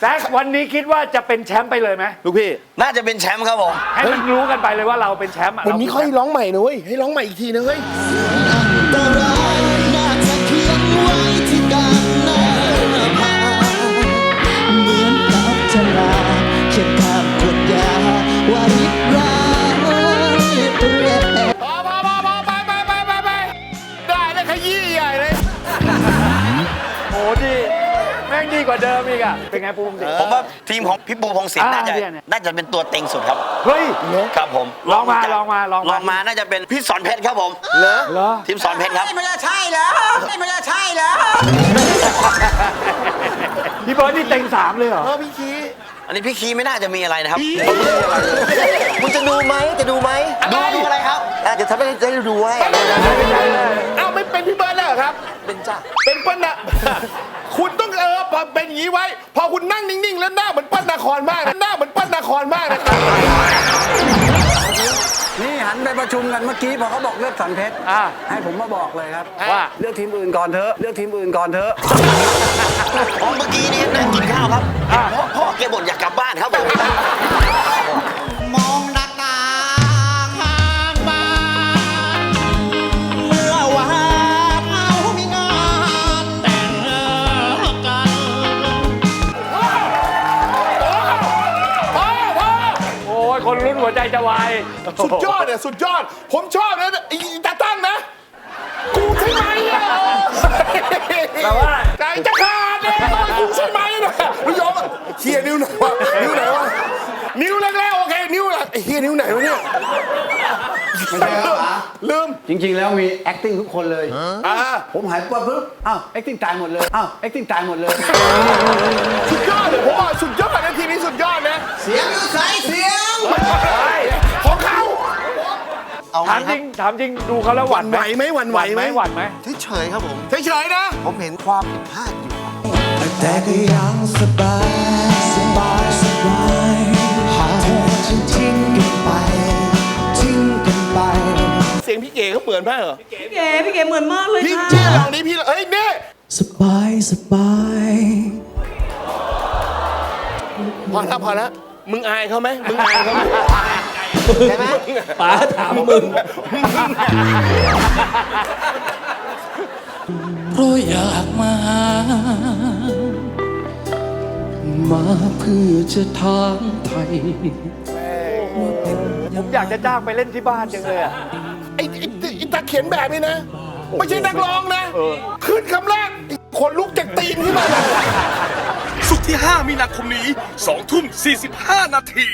แซควันนี้คิดว่าจะเป็นแชมป์ไปเลยไหมลูกพี่ น่าจะเป็นแชมป์ครับผม ให้มันรู้กันไปเลยว่าเราเป็นแชมป์อะวันนี้เราเขาให้ร้องใหม่นะเว้ยให้ร้องใหม่อีกทีนะเว้ยตรายน่าจะเขียนไว้ที่กลางหน้าผาเหมือนกับจะลาเขียนข้ามขวดยาว่าริบร้ายแรงพอพอพอพอไปไปไปไปไปได้แล้วขยี้ใหญ่เลยโอ้โหดีแม่งดีกว่าเดิมอีกอะเป็นไงภูมิสิผมว่าทีมของพี่ปูพงศิษฐ์อ่าน่าจะเนี่ยเนี่ย น่าจะเป็นตัวเต็งสุดครับ เฮ้ย ครับผมลองมาจกลองมาลองมา ลองมาน่าจะเป็นพี่สอนเพชรครับผมเหรอเหรอ ทีมสอนเพชรครับ ไม่จะใช่แล้วไม่จะใช่แล้วพี่เบิร์ดนี่เต็งสามเลยเหรอ เออพี่คีอันนี้พี่คีไม่น่าจะมีอะไรนะครับคุณจะดูไหมจะดูไหมดูดูอะไรครับอะเดี๋ยวทำให้ได้ดูให้เอ้าไม่เป็นพี่เบิร์ดแล้วเหรอครับ เป็นจ้าเป็นเปิ้ลนะ คุณต้อง เออพอเป็นอย่างนี้ไว้ พอคุณนั่งนิ่งๆ แล้วหน้าเหมือนเปั้นนาครมากนะหน้าเหมือนเปั้นนาครมากนะครับนี่หันไปประชุมกันเมื่อกี้พอเขาบอกเลือกสันเพชรอ่าให้ผมมาบอกเลยครับว่า เลือกทีมอื่นก่อนเถอะเลือกทีมอื่นก่อนเถอะ อ๋อเมื่อกี้นี้นั่งกินข้าวครับอ่าพ่อพ่อแกบ่นอยาก ลุ้นหัวใจจะวายสุดยอดเนี่ยสุดยอด ผมชอบนะไอ้ตาตั้งนะ กูใช่ไหมอะแต่ว่าใจจะขาดเลยกูใช่ไหมนะพี่ยอมเฮียนิ้วไหนวะนิ้วไหนวะนิ้วแรกๆโอเคนิ้วหลังไอ้เฮียนิ้วไหนวะเนี่ยไม่ใช่ครับป๋าลืมจริง ๆ แล้วมี acting ทุกคนเลยอ่าผมหายปุ๊บปุ๊บอ้าว acting ตายหมดเลยอ้าว acting ตายหมดเลย สุดยอดเลยผมว่าสุดยอดนะทีนี้สุดยอดนะ เสียงอยู่ใสเสียงของ ถามคจรัริงถามจริงดูเขาแล้วหวั่นไหวไหมหวั่นไหวไหม หวั่นไหมบเฉยๆครับผม เฉยๆนะ ผมเห็นความผิดพลาดอยู่แต่ก็ยังสบายสบายสบายหากเธอจะทิ้งกันไป ทิ้งกันไป เสียงพี่เก๋เขาเหมือนไหมเหรอพี่เก๋พี่เก๋เหมือนมากเลยพี่ค่ะพี่ลองนี้พี่เอ้ยเน่สบายสบายพอแล้วพอแล้วมึงอายเขาไหมมึงอายเขาไหม ใช่ไหมป๋าถามมึง เพราะอยากมาหามาเพื่อจะทางไทย ผมอยากจะจ้างไปเล่นที่บ้านจังเลยอะไอ้ไอ้ไอ้ตาเขียนแบบนี้นะ ไม่ใช่นักร้องนะ ขึ้นคำแรกขนลุกจากตีนขึ้นมาเลย ศุกร์ที่ 5 มีนาคมนี้ 2 ทุ่ม 45 นาที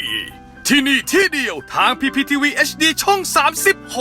ที่นี่ที่เดียวทาง PPTV HD ช่อง 36